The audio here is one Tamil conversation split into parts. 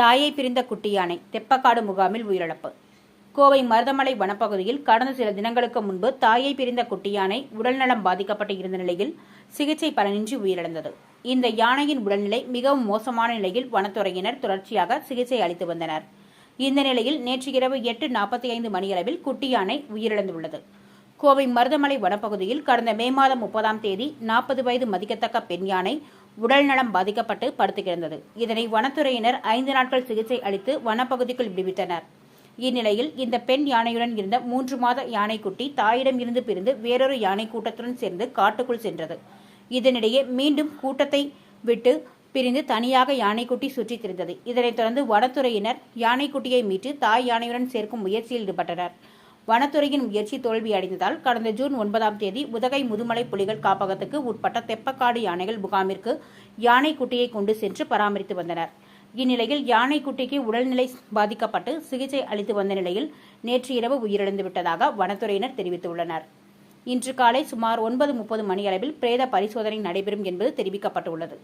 தாயை பிரிந்த குட்டி யானை தெப்பக்காடு முகாமில் உயிரிழப்பு. கோவை மருதமலை வனப்பகுதியில் கடந்த சில தினங்களுக்கு முன்பு தாயை பிரிந்த குட்டி யானை உடல்நலம் பாதிக்கப்பட்டு இருந்த நிலையில் சிகிச்சை பலனின்றி உயிரிழந்தது. இந்த யானையின் உடல்நிலை மிகவும் மோசமான நிலையில் வனத்துறையினர் தொடர்ச்சியாக சிகிச்சை அளித்து வந்தனர். இந்த நிலையில் நேற்று இரவு எட்டு நாற்பத்தி ஐந்து மணியளவில் குட்டி யானை உயிரிழந்துள்ளது. கோவை மருதமலை வனப்பகுதியில் கடந்த மே மாதம் முப்பதாம் தேதி நாற்பது வயது மதிக்கத்தக்க பெண் யானை உடல்நலம் பாதிக்கப்பட்டு படுத்து கிடந்தது. இதனை வனத்துறையினர் ஐந்து நாட்கள் சிகிச்சை அளித்து வனப்பகுதிக்குள் விடுவித்தனர். இந்நிலையில் இந்த பெண் யானையுடன் இருந்த மூன்று மாத யானைக்குட்டி தாயிடம் இருந்து பிரிந்து வேறொரு யானை கூட்டத்துடன் சேர்ந்து காட்டுக்குள் சென்றது. இதனிடையே மீண்டும் கூட்டத்தை விட்டு பிரிந்து தனியாக யானைக்குட்டி சுற்றித் திரிந்தது. இதனைத் தொடர்ந்து வனத்துறையினர் யானைக்குட்டியை மீட்டு தாய் யானையுடன் சேர்க்கும் முயற்சியில் ஈடுபட்டனர். வனத்துறையின் முயற்சி தோல்வியடைந்ததால் கடந்த ஜூன் ஒன்பதாம் தேதி உதகை முதுமலை புலிகள் காப்பகத்துக்கு உட்பட்ட தெப்பக்காடு யானைகள் முகாமிற்கு யானைக்குட்டியை கொண்டு சென்று பராமரித்து வந்தனர். இந்நிலையில் யானைக்குட்டிக்கு உடல்நிலை பாதிக்கப்பட்டு சிகிச்சை அளித்து வந்த நிலையில் நேற்று இரவு உயிரிழந்து விட்டதாக வனத்துறையினர் தெரிவித்துள்ளனர். இன்று காலை சுமார் ஒன்பது முப்பது மணியளவில் பிரேத பரிசோதனை நடைபெறும் என்பது தெரிவிக்கப்பட்டுள்ளது.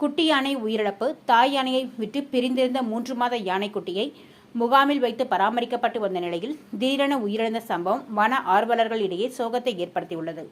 குட்டி யானை உயிரிழப்பு தாய் யானையை விட்டு பிரிந்திருந்த மூன்று மாத யானைக்குட்டியை முகாமில் வைத்து பராமரிக்கப்பட்டு வந்த நிலையில் திடீரென உயிரிழந்த சம்பவம் வன ஆர்வலர்களிடையே சோகத்தை ஏற்படுத்தியுள்ளது.